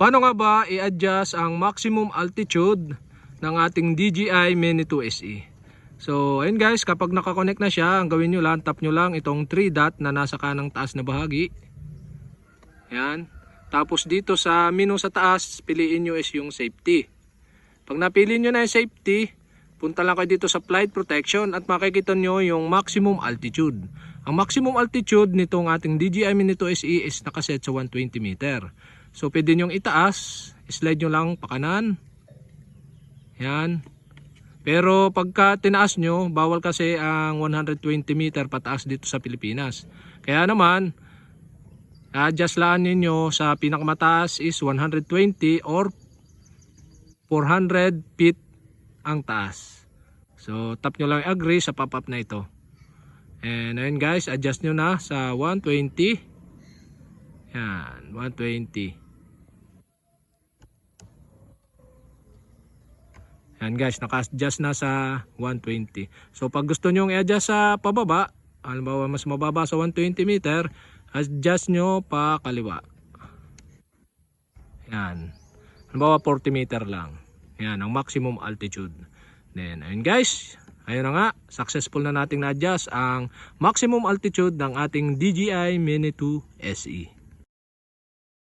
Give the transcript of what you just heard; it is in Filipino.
Paano nga ba i-adjust ang maximum altitude ng ating DJI Mini 2 SE? So, ayun guys, kapag nakakonect na siya, ang gawin nyo lang, tap nyo lang itong 3 dot na nasa kanang taas na bahagi. Yan. Tapos dito sa menu sa taas, piliin nyo is yung safety. Pag napili nyo na yung safety, punta lang kayo dito sa flight protection at makikita nyo yung maximum altitude. Ang maximum altitude nitong ating DJI Mini 2 SE is nakaset sa 120 meter. So pwede nyong itaas, slide nyo lang pakanan. Yan. Pero pagka tinaas nyo, bawal kasi ang 120 meter pataas dito sa Pilipinas. Kaya naman, adjust lang ninyo sa pinakamataas is 120 or 400 feet ang taas. So tap nyo lang agree sa pop-up na ito. And ayun guys, adjust nyo na sa 120. Yan, 120. Yan guys, naka-adjust na sa 120. So pag gusto nyo i-adjust sa pababa, halimbawa mas mababa sa 120 meter, adjust nyo pa kaliwa. Yan. Halimbawa 40 meter lang. Yan, ang maximum altitude. Then, ayun guys, ayun na nga, successful na nating na-adjust ang maximum altitude ng ating DJI Mini 2 SE.